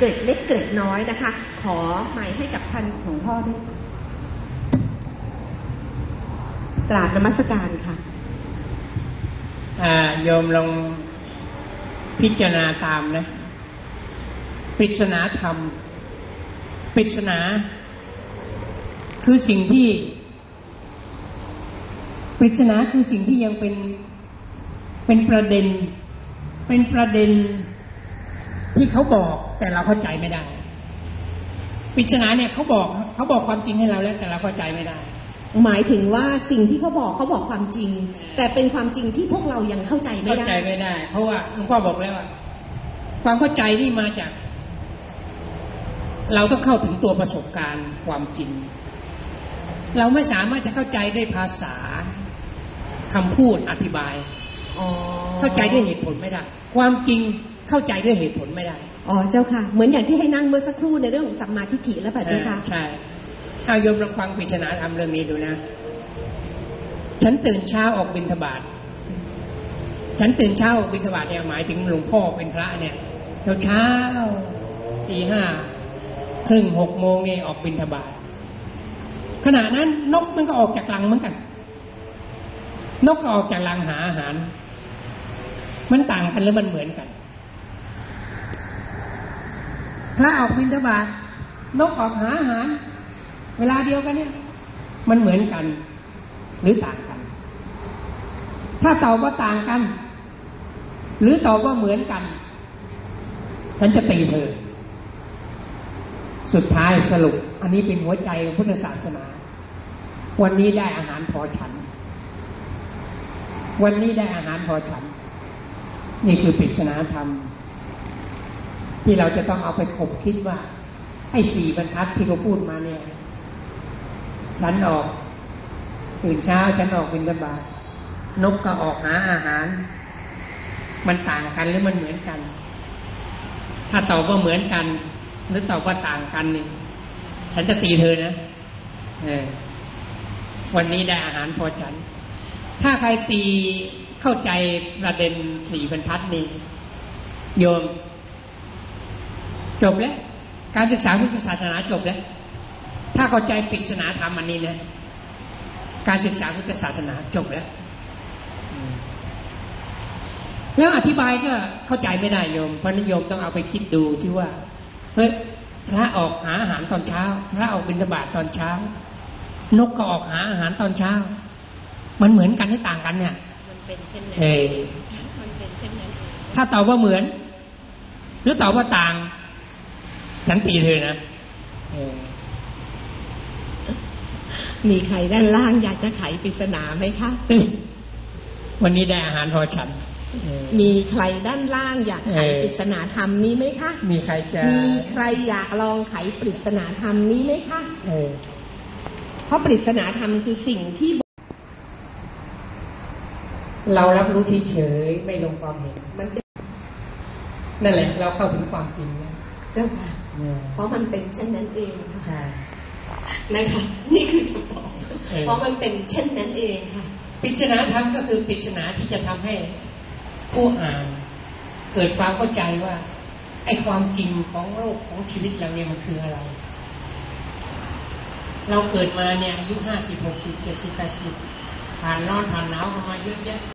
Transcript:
เกร็ดเล็กเกร็ดน้อยนะคะ ขอหมายให้กับท่านหลวงพ่อด้วยกราบนมัสการค่ะโยมลองพิจารณาตามนะปริศนาธรรมปริศนา คือสิ่งที่ปริศนาคือสิ่งที่ยังเป็นเป็นประเด็น เป็นประเด็น ที่เขาบอกแต่เราเข้าใจไม่ได้ปริศนาเนี่ยเขาบอกเขาบอกความจริงให้เราแล้วแต่เราเข้าใจไม่ได้ หมายถึงว่าสิ่งที่เขาบอกเขาบอกความจริง แต่เป็นความจริงที่พวกเรายังเข้าใจไม่เข้าได้ใจไม่ได้ เพราะว่าหลวงพ่อบอกแล้วว่าความเข้าใจที่มาจาก เราต้องเข้าถึงตัวประสบการณ์ความจริง เราไม่สามารถจะเข้าใจด้วยภาษาคำพูดอธิบายอ๋อเข้าใจด้วยเหตุผลไม่ได้ ความจริง เข้าใจด้วยเหตุผลไม่ได้ อ๋อเจ้าค่ะ เหมือนอย่างที่ให้นั่งเมื่อสักครู่ในเรื่องของสัมมาทิฏฐิแล้วป่ะเจ้าค่ะ ใช่ถ้าโยมลองฟังปริศนาธรรมเรื่องนี้ดูนะ ฉันตื่นเช้าออกบิณฑบาตฉันตื่นเช้าออกบิณฑบาตเนี่ยหมายถึงหลวงพ่อเป็นพระเนี่ยเช้าเช้าตีห้าครึ่งหกโมงเนี่ยออกบิณฑบาตขณะนั้นนกมันก็ออกจากรังเหมือนกัน นกก็ออกจากรังหาอาหาร มันต่างกันหรือมันเหมือนกัน พระออกบิณฑบาตนกออกหาอาหาร เวลาเดียวกันเนี่ยมันเหมือนกัน หรือต่างกัน ถ้าตอบว่าต่างกัน หรือตอบว่าเหมือนกัน ฉันจะตีเธอ สุดท้ายสรุป อันนี้เป็นหัวใจของพุทธศาสนา วันนี้ได้อาหารพอฉัน วันนี้ได้อาหารพอฉัน นี่คือปริศนาธรรม ที่เราจะต้องเอาไปคบคิดว่า ไอ้สี่บรรทัดที่เขาพูดมาเนี่ยฉันออก ตื่นเช้าฉันออกบินบาตนกก็ออกหาอาหาร มันต่างกันหรือมันเหมือนกัน ถ้าตอบว่าเหมือนกัน หรือตอบว่าต่างกันนี่ฉันจะตีเธอนะเออวันนี้ได้อาหารพอฉัน ถ้าใครตีเข้าใจประเด็นสี่บรรทัดนี้โยม จบแล้ว การศึกษาพุทธศาสนาจบแล้ว ถ้าเข้าใจปริศนาธรรมอันนี้นะ การศึกษาพุทธศาสนาจบแล้วอืมแล้วอธิบายก็เข้าใจไม่ได้โยมเพราะนิยมต้องเอาไปคิดดูที่ว่าเฮ้ยพระออกหาอาหารตอนเช้า พระออกบิณฑบาตตอนเช้า นกก็ออกหาอาหารตอนเช้า มันเหมือนกันหรือต่างกันเนี่ยมันเป็นเช่นนั้นเออมันเป็นเช่นนั้นเองถ้าตอบว่าเหมือน หรือตอบว่าต่าง ฉันตีเธอนะเออมีใครด้านล่างอยากจะไขปริศนาไหมคะ วันนี้ได้อาหารพอฉันเออมีใครด้านล่างอยากไขเอ่อปริศนาธรรมนี้ไหมคะ มีใครจะมีใครอยากลองไขปริศนาธรรมนี้ไหมคะเออเพราะปริศนาธรรมคือสิ่งที่ เรารับรู้เฉยๆไม่ลงความเห็น มันเป็นนั่นแหละ เราเข้าถึงความจริงแล้วเจ้าค่ะเออเพราะมันเป็นเช่นนั้นเองค่ะใช่นะคะนี่คือคำตอบเออเพราะมันเป็นเช่นนั้นเองค่ะปริศนาธรรมก็คือปริศนาที่จะทำให้ผู้อ่านเกิดความเข้าใจว่าไอ้ความจริงของโลกของชีวิตเราเนี่ยมันคืออะไร เราเกิดมาเนี่ยอายุห้าสิบหกสิบเจ็ดสิบแปดสิบผ่านร้อนผ่านหนาวกันมาเยอะแยะ